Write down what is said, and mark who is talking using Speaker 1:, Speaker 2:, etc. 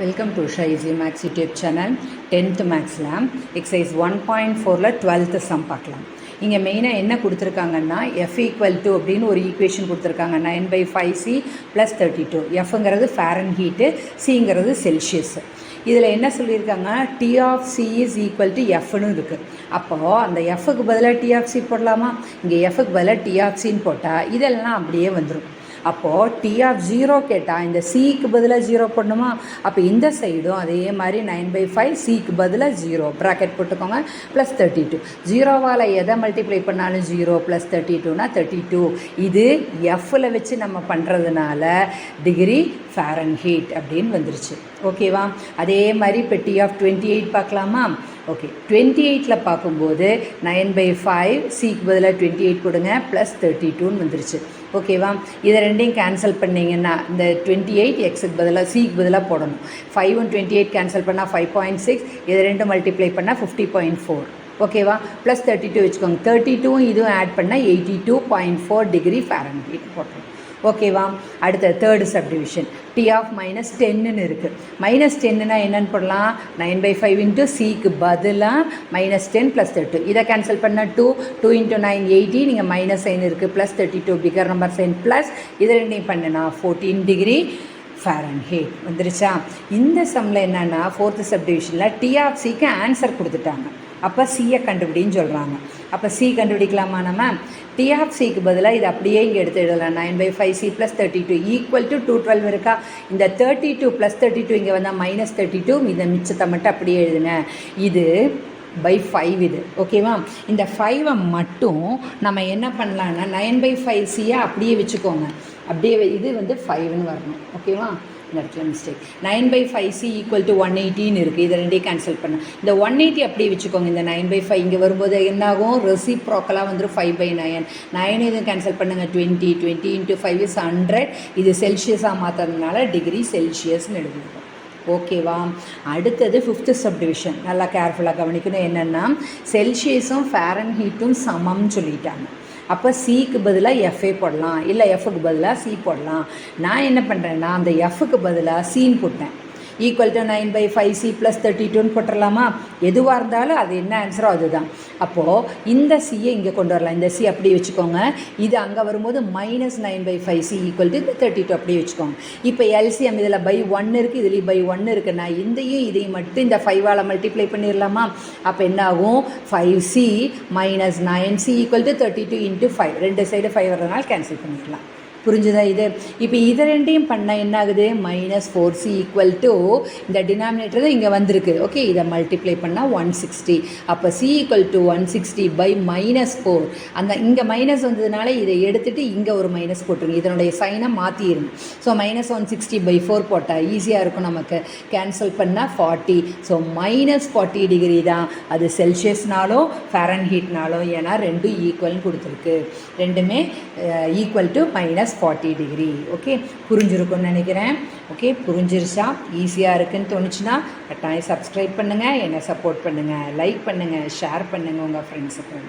Speaker 1: Welcome to Usha easy maths YouTube channel tenth மேக்ஸில் exercise one point ஃபோரில் twelfth sum பார்க்கலாம். இங்கே மெயினாக என்ன கொடுத்துருக்காங்கன்னா எஃப் ஈக்குவல் டு அப்படின்னு ஒரு ஈக்குவேஷன் கொடுத்துருக்காங்க nine by five C plus thirty two எஃப்ங்கிறது Fahrenheit சிங்கிறது செல்சியஸ் இதில் என்ன சொல்லியிருக்காங்க T of C is equal to எஃப்னு இருக்குது அப்போது அந்த எஃப்க்கு பதிலாக டி ஆஃப் சி போடலாமா? இங்கே எஃப்க்கு பதிலாக டி ஆஃப் சின்னு போட்டால் இதெல்லாம் அப்படியே வந்துடும் அப்போது டி ஆஃப் ஜீரோ கேட்டால் இந்த சிக்கு பதிலாக ஜீரோ போடணுமா? அப்போ இந்த சைடும் அதே மாதிரி நைன் பை ஃபைவ் சிக்கு பதிலாக ஜீரோ ப்ராக்கெட் போட்டுக்கோங்க ப்ளஸ் தேர்ட்டி டூ ஜீரோவால் எதை மல்டிப்ளை பண்ணாலும் ஜீரோ ப்ளஸ் தேர்ட்டி டூனா தேர்ட்டி டூ இது எஃப்பில் வச்சு நம்ம பண்ணுறதுனால டிகிரி ஃபேரன் ஹீட் அப்படின்னு வந்துருச்சு. ஓகேவா அதே மாதிரி இப்போ டி ஆஃப் டுவெண்ட்டி எயிட் பார்க்கலாமா? ஓகே டுவெண்ட்டி எயிட்டில் பார்க்கும்போது நைன் பை ஃபைவ் சிக்கு பதிலாக டுவெண்ட்டி எயிட் கொடுங்க ப்ளஸ் தேர்ட்டி டூன்னு வந்துருச்சு. ஓகேவா இதை ரெண்டையும் கேன்சல் பண்ணிங்கன்னா இந்த டுவெண்ட்டி எயிட் எக்ஸுக்கு பதிலாக சிக்கு பதிலாக போடணும். Five one twenty eight cancel பண்ணால் ஃபைவ் பாயிண்ட் சிக்ஸ் இதை ரெண்டும் மல்டிப்ளை பண்ணால் ஃபிஃப்டி பாயிண்ட் ஃபோர் ஓகேவா ப்ளஸ் தேர்ட்டி டூ வச்சுக்கோங்க. தேர்ட்டி டூவும் இதுவும் ஆட் பண்ணால் eighty two point four degree Fahrenheit போட்டுரும். ஓகேவா அடுத்த third subdivision T of minus டென்னு இருக்குது மைனஸ் டென்னுனா என்னென்னு போடலாம். நைன் பை ஃபைவ் இன்ட்டு சிக்கு பதிலாக மைனஸ் டென் ப்ளஸ் தேர்ட்டி இதை கேன்சல் பண்ணால் two two into nine eighty நீங்கள் மைனஸ் சைன் இருக்குது plus thirty two figure number sign plus இதை ரெண்டையும் பண்ணுனா ஃபோர்டீன் டிகிரி ஃபேரன்ஹேட் வந்துருச்சா? இந்த சம்மில் என்னென்னா ஃபோர்த்து சப்டிவிஷனில் டி ஆஃப் சிக்கு ஆன்சர் கொடுத்துட்டாங்க. அப்போ சியை கண்டுபிடின்னு சொல்கிறாங்க அப்போ சி கண்டுபிடிக்கலாமா நம்ம? டி ஆஃப் சிக்கு பதிலாக இது அப்படியே இங்கே எடுத்து எழுதலாம். Nine by five C plus thirty two equal to two twelve இருக்கா? இந்த thirty two plus thirty two இங்கே வந்தால் மைனஸ் தேர்ட்டி டூ இந்த மிச்சத்தை மட்டும் அப்படியே எழுதுங்க. இது பை ஃபைவ் இது. ஓகேவா இந்த ஃபைவை மட்டும் நம்ம என்ன பண்ணலான்னா நைன் பை ஃபைவ் சியை அப்படியே வச்சுக்கோங்க. அப்படியே இது வந்து ஃபைவ்னு வரணும். ஓகேவா இந்த இடத்துல mistake nine by five C equal to one எயிட்டின்னு இருக்குது இதை ரெண்டையும் கேன்சல் பண்ண. இந்த ஒன் எயிட்டி அப்படியே வச்சுக்கோங்க. இந்த நைன் பை ஃபைவ் இங்கே வரும்போது என்னாகும்? ரெசிப்ரோக்கலாக வந்துடும் ஃபைவ் பை நைன் நைன் இதுவும் கேன்சல் பண்ணுங்கள் twenty twenty into five is hundred இது செல்சியஸாக மாற்றுறதுனால டிகிரி செல்சியஸ்னு எழுதிருக்கோம். ஓகேவா அடுத்தது ஃபிஃப்த்து சப்டிவிஷன் நல்லா கேர்ஃபுல்லாக கவனிக்கணும். என்னென்னா செல்சியஸும் ஃபேரன் ஹீட்டும் சமம்னு சொல்லிட்டாங்க. அப்போ சிக்கு பதிலாக எஃப்ஏ போடலாம். இல்லை எஃப்க்கு பதிலாக சி போடலாம். நான் என்ன பண்ணுறேன்னா அந்த எஃப்க்கு பதிலாக சீன் போட்டேன். Equal to nine by five C plus thirty டூன்னு போட்டுடலாமா எதுவாக இருந்தாலும் அது என்ன ஆன்சரோ அதுதான். அப்போது இந்த சியை இங்கே கொண்டு வரலாம். இந்த சி அப்படி வச்சுக்கோங்க. இது அங்கே வரும்போது minus nine by five C equal to இந்த தேர்ட்டி டூ அப்படி வச்சுக்கோங்க. இப்போ எல்சிஎம் இதில் பை ஒன் இருக்குது இதுலேயும் பை ஒன் இருக்குது நான் இந்தையும் இதையும் மட்டும் இந்த ஃபைவால் மல்டிப்ளை பண்ணிடலாமா அப்போ என்ன ஆகும்? Five C minus nine C equal to thirty two into five ரெண்டு சைடு ஃபைவ் வரதுனால கேன்சல் பண்ணிடலாம் புரிஞ்சுதா இது? இப்போ இதை ரெண்டையும் பண்ணால் என்ன ஆகுது minus four C equal to இந்த டினாமினேட்டர் தான் இங்கே வந்திருக்கு. ஓகே இதை மல்டிப்ளை பண்ணால் ஒன் சிக்ஸ்டி அப்போ C equal to one sixty by minus four அந்த இங்கே மைனஸ் வந்ததுனால இதை எடுத்துகிட்டு இங்கே ஒரு மைனஸ் போட்டுருங்க. இதனுடைய சைனை மாற்றிடுங்க so minus one sixty by four போட்டால் ஈஸியாக இருக்கும் நமக்கு. கேன்சல் பண்ணால் forty so minus forty degree தான். அது செல்சியஸ்னாலும் ஃபேரன் ஹீட்னாலும் ஏன்னா ரெண்டும் ஈக்குவல்னு கொடுத்துருக்கு. ரெண்டுமே equal to minus forty degree okay புரிஞ்சிருக்கும்னு நினைக்கிறேன். ஓகே புரிஞ்சிருச்சா? ஈஸியாக இருக்குன்னு தோணுச்சுன்னா கட்டாயம் சப்ஸ்கிரைப் பண்ணுங்கள் என்னை சப்போர்ட் பண்ணுங்கள் லைக் பண்ணுங்கள் ஷேர் பண்ணுங்கள் உங்கள் ஃப்ரெண்ட்ஸுக்கு